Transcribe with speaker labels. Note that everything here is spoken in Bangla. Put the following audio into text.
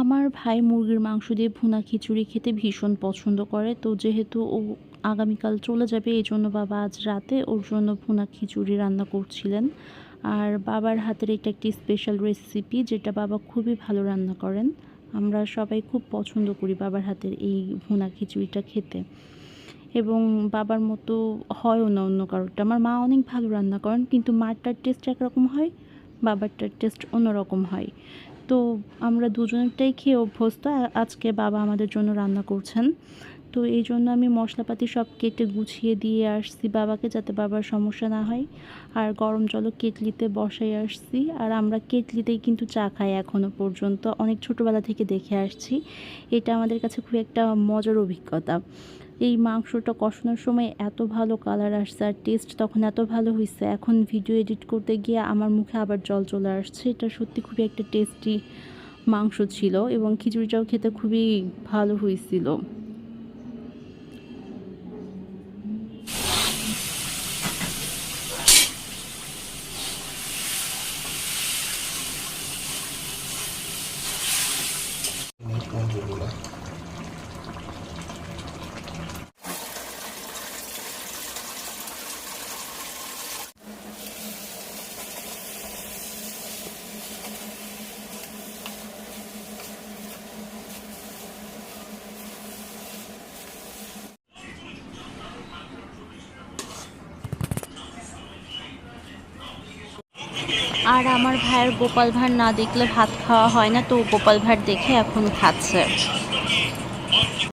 Speaker 1: আমার ভাই মুরগির মাংস দিয়ে ভুনা খিচুড়ি খেতে ভীষণ পছন্দ করে। তো যেহেতু ও আগামীকাল চলে যাবে এই জন্য বাবা আজ রাতে ওর জন্য ভুনা খিচুড়ি রান্না করছিলেন। আর বাবার হাতের এটা একটি স্পেশাল রেসিপি যেটা বাবা খুবই ভালো রান্না করেন। আমরা সবাই খুব পছন্দ করি বাবার হাতের এই ভুনা খিচুড়িটা খেতে। এবং বাবার মতো হয়ও না অন্য কারোরটা। আমার মা অনেক ভালো রান্না করেন, কিন্তু মারটার টেস্ট একরকম হয়, বাবারটার টেস্ট অন্যরকম হয়। তো আমরা দুজনেরটাই খেয়ে অভ্যস্ত। আজকে বাবা আমাদের জন্য রান্না করছেন। তো এই জন্য আমি মশলাপাতি সব কেটে গুছিয়ে দিয়ে আসছি বাবাকে যাতে বাবার সমস্যা না হয়। আর গরম জলও কেটলিতে বসাই আসছি। আর আমরা কেটলিতেই কিন্তু চা খাই এখনও পর্যন্ত। অনেক ছোটোবেলা থেকে দেখে আসছি। এটা আমাদের কাছে খুব একটা মজার অভিজ্ঞতা। এই মাংসটা কষানোর সময় এত ভালো কালার আসছে আর টেস্ট তখন এত ভালো হয়েছে এখন ভিডিও এডিট করতে গিয়ে আমার মুখে আবার জল চলে আসছে। এটা সত্যি খুবই একটা টেস্টি মাংস ছিল এবং খিচুড়িটাও খেতে খুবই ভালো হয়েছিল আর আমার ভাইয়ের গোপাল ভাঁড় না দেখলে ভাত খাওয়া হয় না, তো গোপাল ভাঁড় দেখে এখন খাচ্ছে।